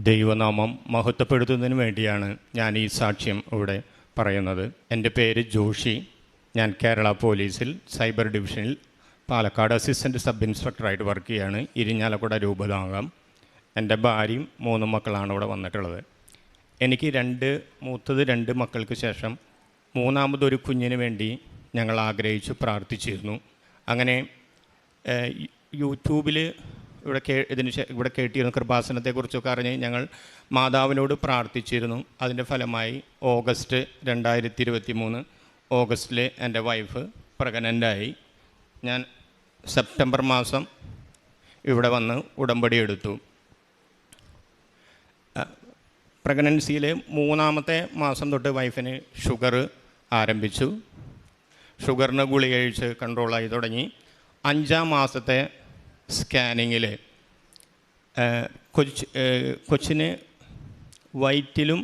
ദൈവനാമം മഹത്വപ്പെടുത്തുന്നതിന് വേണ്ടിയാണ് ഞാൻ ഈ സാക്ഷ്യം ഇവിടെ പറയുന്നത്. എന്റെ പേര് ജോഷി. ഞാൻ കേരള പോലീസിൽ സൈബർ ഡിവിഷനിൽ പാലക്കാട് അസിസ്റ്റന്റ് സബ് ഇൻസ്പെക്ടറായിട്ട് വർക്ക് ചെയ്യാണ്. ഇരിഞ്ഞാലക്കുട രൂപതാംഗം. എന്റെ ഭാര്യയും മൂന്ന് മക്കളാണ് ഇവിടെ വന്നിട്ടുള്ളത്. എനിക്ക് രണ്ട് മൂത്തത് രണ്ട് മക്കൾക്ക് ശേഷം മൂന്നാമതൊരു കുഞ്ഞിന് വേണ്ടി ഞങ്ങൾ ആഗ്രഹിച്ചു പ്രാർത്ഥിച്ചിരുന്നു. അങ്ങനെ യൂട്യൂബിൽ ഇവിടെ കേ ഇതിന് ഇവിടെ കേട്ടിരുന്നു കൃപാസനത്തെക്കുറിച്ചൊക്കെ അറിഞ്ഞ് ഞങ്ങൾ മാതാവിനോട് പ്രാർത്ഥിച്ചിരുന്നു. അതിന്റെ ഫലമായി ഓഗസ്റ്റ് രണ്ടായിരത്തി ഇരുപത്തി മൂന്ന് ഓഗസ്റ്റിൽ എന്റെ വൈഫ് പ്രഗ്നന്റായി. ഞാൻ സെപ്റ്റംബർ മാസം ഇവിടെ വന്ന് ഉടമ്പടി എടുത്തു. പ്രഗ്നൻസിയിലെ മൂന്നാമത്തെ മാസം തൊട്ട് വൈഫിന് ഷുഗർ ആരംഭിച്ചു. ഷുഗറിന് ഗുളിക കഴിച്ച് കൺട്രോളായി തുടങ്ങി. അഞ്ചാം മാസത്തെ സ്കാനിങ്ങിൽ കൊച്ച് കൊച്ചിന് വയറ്റിലും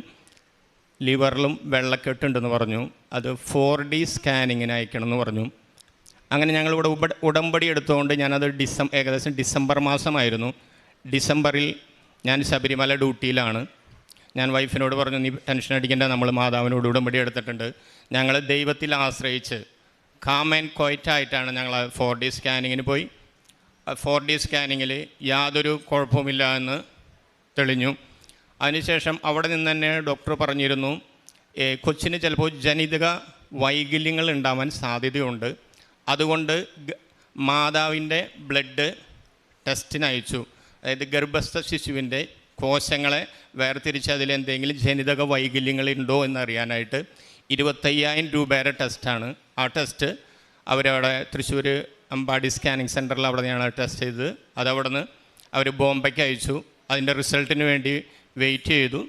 ലിവറിലും വെള്ളക്കെട്ടുണ്ടെന്ന് പറഞ്ഞു. അത് ഫോർ ഡി സ്കാനിങ്ങിന് അയക്കണമെന്ന് പറഞ്ഞു. അങ്ങനെ ഞങ്ങളിവിടെ ഉപ ഉടമ്പടി എടുത്തുകൊണ്ട് ഞാനത് ഡിസം ഏകദേശം ഡിസംബർ മാസമായിരുന്നു. ഡിസംബറിൽ ഞാൻ ശബരിമല ഡ്യൂട്ടിയിലാണ്. ഞാൻ വൈഫിനോട് പറഞ്ഞു നീ ടെൻഷൻ അടിക്കേണ്ട നമ്മൾ മാതാവിനോട് ഉടമ്പടി എടുത്തിട്ടുണ്ട്. ഞങ്ങൾ ദൈവത്തിൽ ആശ്രയിച്ച് കാം ആൻഡ് ക്വയറ്റായിട്ടാണ് ഞങ്ങൾ ഫോർ ഡി സ്കാനിങ്ങിന് പോയി. ഫോർ ഡി സ്കാനിങ്ങിൽ യാതൊരു കുഴപ്പമില്ല എന്ന് തെളിഞ്ഞു. അതിനുശേഷം അവിടെ നിന്ന് തന്നെ ഡോക്ടർ പറഞ്ഞിരുന്നു കൊച്ചിന് ചിലപ്പോൾ ജനിതക വൈകല്യങ്ങൾ ഉണ്ടാവാൻ സാധ്യതയുണ്ട്. അതുകൊണ്ട് മാതാവിന്റെ ബ്ലഡ് ടെസ്റ്റിന് അയച്ചു. അതായത് ഗർഭസ്ഥ ശിശുവിന്റെ കോശങ്ങളെ വേർതിരിച്ച് അതിൽ എന്തെങ്കിലും ജനിതക വൈകല്യങ്ങളുണ്ടോ എന്നറിയാനായിട്ട് ഇരുപത്തയ്യായിരം രൂപയുടെ ടെസ്റ്റാണ്. ആ ടെസ്റ്റ് അവരവിടെ തൃശ്ശൂർ അമ്പാടി സ്കാനിങ് സെന്ററിൽ അവിടെ ഞാൻ ടെസ്റ്റ് ചെയ്തത്. അതവിടെ നിന്ന് അവർ ബോംബെക്ക് അയച്ചു. അതിന്റെ റിസൾട്ടിന് വേണ്ടി വെയിറ്റ് ചെയ്തു.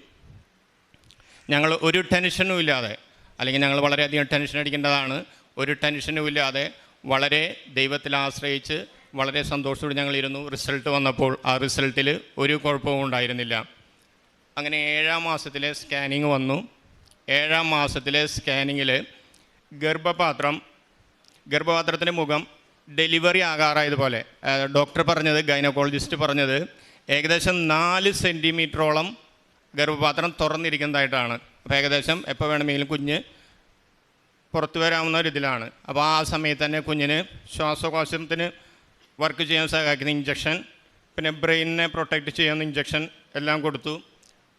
ഞങ്ങൾ ഒരു ടെൻഷനും ഇല്ലാതെ അല്ലെങ്കിൽ ഞങ്ങൾ വളരെയധികം ടെൻഷൻ അടിക്കേണ്ടതാണ്. ഒരു ടെൻഷനും ഇല്ലാതെ വളരെ ദൈവത്തിൽ ആശ്രയിച്ച് വളരെ സന്തോഷത്തോടെ ഞങ്ങൾ ഇരുന്നു. റിസൾട്ട് വന്നപ്പോൾ ആ റിസൾട്ടിൽ ഒരു കുഴപ്പവും ഉണ്ടായിരുന്നില്ല. അങ്ങനെ ഏഴാം മാസത്തിലെ സ്കാനിങ് വന്നു. ഏഴാം മാസത്തിലെ സ്കാനിങ്ങിൽ ഗർഭപാത്രം ഗർഭപാത്രത്തിന്റെ മുഖം ഡെലിവറി ആകാറായതുപോലെ ഡോക്ടർ പറഞ്ഞത് ഗൈനക്കോളജിസ്റ്റ് പറഞ്ഞത് ഏകദേശം നാല് സെന്റിമീറ്ററോളം ഗർഭപാത്രം തുറന്നിരിക്കുന്നതായിട്ടാണ്. അപ്പോൾ ഏകദേശം എപ്പോൾ വേണമെങ്കിലും കുഞ്ഞ് പുറത്തു വരാവുന്ന ഒരു ഇതിലാണ്. അപ്പോൾ ആ സമയത്ത് തന്നെ കുഞ്ഞിന് ശ്വാസകോശത്തിന് വർക്ക് ചെയ്യാൻ സഹായിക്കുന്ന ഇഞ്ചക്ഷൻ പിന്നെ ബ്രെയിനിനെ പ്രൊട്ടക്റ്റ് ചെയ്യുന്ന ഇഞ്ചക്ഷൻ എല്ലാം കൊടുത്തു.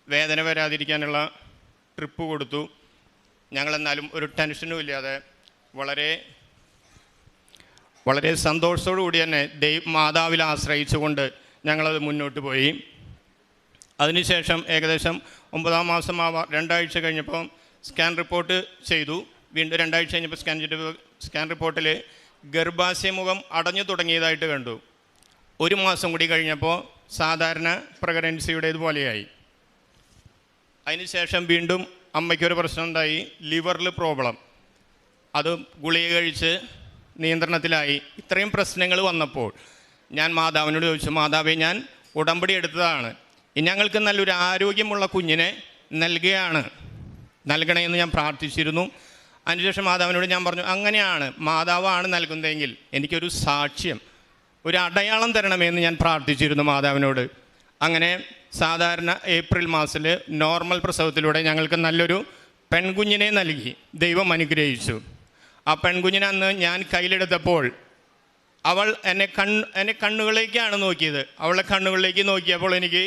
വേദന വരാതിരിക്കാനുള്ള ട്രിപ്പ് കൊടുത്തു. ഞങ്ങളെന്നാലും ഒരു ടെൻഷനും ഇല്ലാതെ വളരെ വളരെ സന്തോഷത്തോടു കൂടി തന്നെ ദൈവ മാതാവിൽ ആശ്രയിച്ചുകൊണ്ട് ഞങ്ങളത് മുന്നോട്ട് പോയി. അതിനുശേഷം ഏകദേശം ഒമ്പതാം മാസം ആവാ രണ്ടാഴ്ച കഴിഞ്ഞപ്പോൾ സ്കാൻ റിപ്പോർട്ട് ചെയ്തു. വീണ്ടും രണ്ടാഴ്ച കഴിഞ്ഞപ്പോൾ സ്കാൻ ചെയ്ത സ്കാൻ റിപ്പോർട്ടിൽ ഗർഭാശയമുഖം അടഞ്ഞു തുടങ്ങിയതായിട്ട് കണ്ടു. ഒരു മാസം കൂടി കഴിഞ്ഞപ്പോൾ സാധാരണ പ്രഗ്നൻസിയുടേതുപോലെയായി അതിനുശേഷം വീണ്ടും അമ്മയ്ക്കൊരു പ്രശ്നം ഉണ്ടായി ലിവറിൽ പ്രോബ്ലം. അത് ഗുളിക കഴിച്ച് നിയന്ത്രണത്തിലായി ഇത്രയും പ്രശ്നങ്ങൾ വന്നപ്പോൾ ഞാൻ മാതാവിനോട് ചോദിച്ചു മാതാവേ ഞാൻ ഉടമ്പടി എടുത്തതാണ്. ഞങ്ങൾക്ക് നല്ലൊരു ആരോഗ്യമുള്ള കുഞ്ഞിനെ നൽകുകയാണ്. നൽകണമെന്ന് ഞാൻ പ്രാർത്ഥിച്ചിരുന്നു. അതിനുശേഷം മാതാവിനോട് ഞാൻ പറഞ്ഞു അങ്ങനെയാണ് മാതാവാണ് നൽകുന്നതെങ്കിൽ എനിക്കൊരു സാക്ഷ്യം ഒരു അടയാളം തരണമെന്ന് ഞാൻ പ്രാർത്ഥിച്ചിരുന്നു മാതാവിനോട്. അങ്ങനെ സാധാരണ ഏപ്രിൽ മാസത്തിൽ നോർമൽ പ്രസവത്തിലൂടെ ഞങ്ങൾക്ക് നല്ലൊരു പെൺകുഞ്ഞിനെ നൽകി. ദൈവം അനുഗ്രഹിച്ചു. ആ പെൺകുഞ്ഞിനെ അന്ന് ഞാൻ കയ്യിലെടുത്തപ്പോൾ അവൾ എന്നെ കൺ എന്നെ കണ്ണുകളിലേക്കാണ് നോക്കിയത്. അവളുടെ കണ്ണുകളിലേക്ക് നോക്കിയപ്പോൾ എനിക്ക്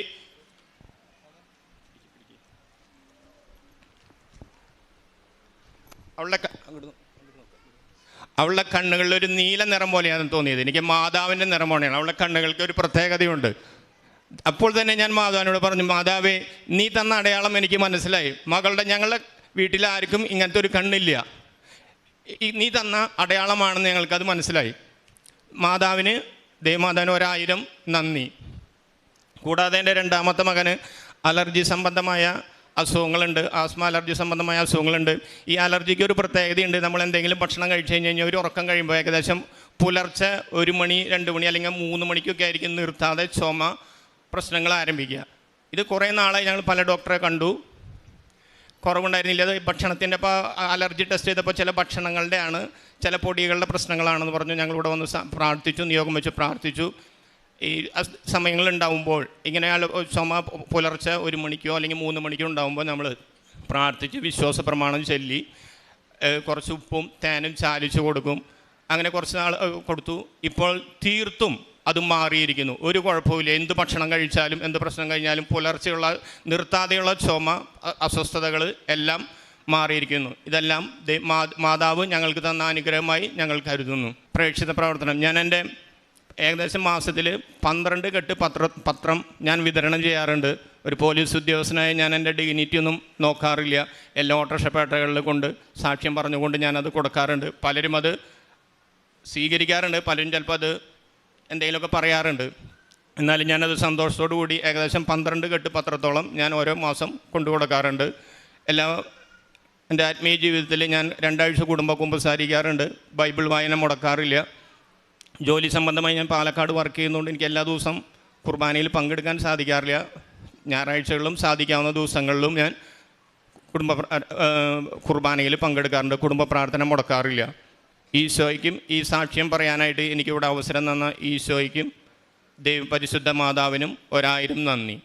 അവളുടെ അവളുടെ കണ്ണുകളിൽ ഒരു നീല നിറം പോലെയാണ് തോന്നിയത്. എനിക്ക് മാതാവിന്റെ നിറം പോലെയാണ് അവളുടെ കണ്ണുകൾക്ക് ഒരു പ്രത്യേകതയുണ്ട്. അപ്പോൾ തന്നെ ഞാൻ മാതാവിനോട് പറഞ്ഞു മാതാവേ നീ തന്ന അടയാളം എനിക്ക് മനസ്സിലായി. മകളുടെ ഞങ്ങളുടെ വീട്ടിൽ ആർക്കും ഇങ്ങനത്തെ ഒരു കണ്ണില്ല. നീ തന്ന അടയാളമാണെന്ന് ഞങ്ങൾക്കത് മനസ്സിലായി. മാതാവിന് ദേവമാതാവിന് ഒരായിരം നന്ദി. കൂടാതെ എന്റെ രണ്ടാമത്തെ മകന് അലർജി സംബന്ധമായ അസുഖങ്ങളുണ്ട് ആസ്മ അലർജി സംബന്ധമായ അസുഖങ്ങളുണ്ട്. ഈ അലർജിക്ക് ഒരു പ്രത്യേകതയുണ്ട്. നമ്മൾ എന്തെങ്കിലും ഭക്ഷണം കഴിച്ചു കഴിഞ്ഞ് കഴിഞ്ഞാൽ ഒരു ഉറക്കം കഴിയുമ്പോൾ ഏകദേശം പുലർച്ചെ ഒരു മണി രണ്ട് മണി അല്ലെങ്കിൽ മൂന്ന് മണിക്കൊക്കെ ആയിരിക്കും നിർത്താതെ ചുമ പ്രശ്നങ്ങൾ ആരംഭിക്കുക. ഇത് കുറേ നാളായി ഞങ്ങൾ പല ഡോക്ടറെ കണ്ടു. കുറവുണ്ടായിരുന്നില്ല. അത് ഭക്ഷണത്തിന്റെ ഇപ്പോൾ അലർജി ടെസ്റ്റ് ചെയ്തപ്പോൾ ചില ഭക്ഷണങ്ങളുടെ ആണ് ചില പൊടികളുടെ പ്രശ്നങ്ങളാണെന്ന് പറഞ്ഞു. ഞങ്ങളിവിടെ വന്ന് പ്രാർത്ഥിച്ചു നിയോഗം വെച്ച് പ്രാർത്ഥിച്ചു. ഈ സമയങ്ങളുണ്ടാവുമ്പോൾ ഇങ്ങനെ ചുമ പുലർച്ചെ ഒരു മണിക്കോ അല്ലെങ്കിൽ മൂന്ന് മണിക്കോ ഉണ്ടാകുമ്പോൾ നമ്മൾ പ്രാർത്ഥിച്ച് വിശ്വാസ പ്രമാണം ചൊല്ലി കുറച്ച് ഉപ്പും തേനും ചാലിച്ച് കൊടുക്കും. അങ്ങനെ കുറച്ച് നാൾ കൊടുത്തു. ഇപ്പോൾ തീർത്തും അത് മാറിയിരിക്കുന്നു. ഒരു കുഴപ്പമില്ല എന്ത് ഭക്ഷണം കഴിച്ചാലും എന്ത് പ്രശ്നം കഴിഞ്ഞാലും പുലർച്ചെയുള്ള നിർത്താതെയുള്ള ചുമ അസ്വസ്ഥതകൾ എല്ലാം മാറിയിരിക്കുന്നു. ഇതെല്ലാം മാതാവ് ഞങ്ങൾക്ക് തന്ന അനുഗ്രഹമായി ഞങ്ങൾ കരുതുന്നു. പ്രേക്ഷിത പ്രവർത്തനം. ഞാൻ എന്റെ ഏകദേശം മാസത്തിൽ പന്ത്രണ്ട് കെട്ട് പത്ര പത്രം ഞാൻ വിതരണം ചെയ്യാറുണ്ട്. ഒരു പോലീസ് ഉദ്യോഗസ്ഥനായ ഞാൻ എന്റെ ഡിഗ്നിറ്റി ഒന്നും നോക്കാറില്ല. എല്ലാ ഓട്ടോറിക്ഷപ്പേട്ടകളിൽ കൊണ്ട് സാക്ഷ്യം പറഞ്ഞുകൊണ്ട് ഞാനത് കൊടുക്കാറുണ്ട്. പലരും അത് സ്വീകരിക്കാറുണ്ട്. പലരും ചിലപ്പോൾ അത് എന്തെങ്കിലുമൊക്കെ പറയാറുണ്ട്. എന്നാലും ഞാനത് സന്തോഷത്തോടു കൂടി ഏകദേശം പന്ത്രണ്ട് കെട്ട് പത്രത്തോളം ഞാൻ ഓരോ മാസം കൊണ്ടു കൊടുക്കാറുണ്ട്. എല്ലാ എന്റെ ആത്മീയ ജീവിതത്തിൽ ഞാൻ രണ്ടാഴ്ച കുടുംബ കുമ്പസാരിക്കാറുണ്ട് ബൈബിൾ വായന മുടക്കാറില്ല. ജോലി സംബന്ധമായി ഞാൻ പാലക്കാട് വർക്ക് ചെയ്യുന്നതുകൊണ്ട് എനിക്ക് എല്ലാ ദിവസവും കുർബാനയിൽ പങ്കെടുക്കാൻ സാധിക്കാറില്ല. ഞായറാഴ്ചകളിലും സാധിക്കാവുന്ന ദിവസങ്ങളിലും ഞാൻ കുടുംബ കുർബാനയിൽ പങ്കെടുക്കാറുണ്ട്. കുടുംബ പ്രാർത്ഥന മുടക്കാറില്ല. ഈശോയ്ക്കും ഈ സാക്ഷ്യം പറയാനായിട്ട് എനിക്കിവിടെ അവസരം തന്ന ഈശോയ്ക്കും ദൈവ പരിശുദ്ധ മാതാവിനും ഒരായിരം നന്ദി.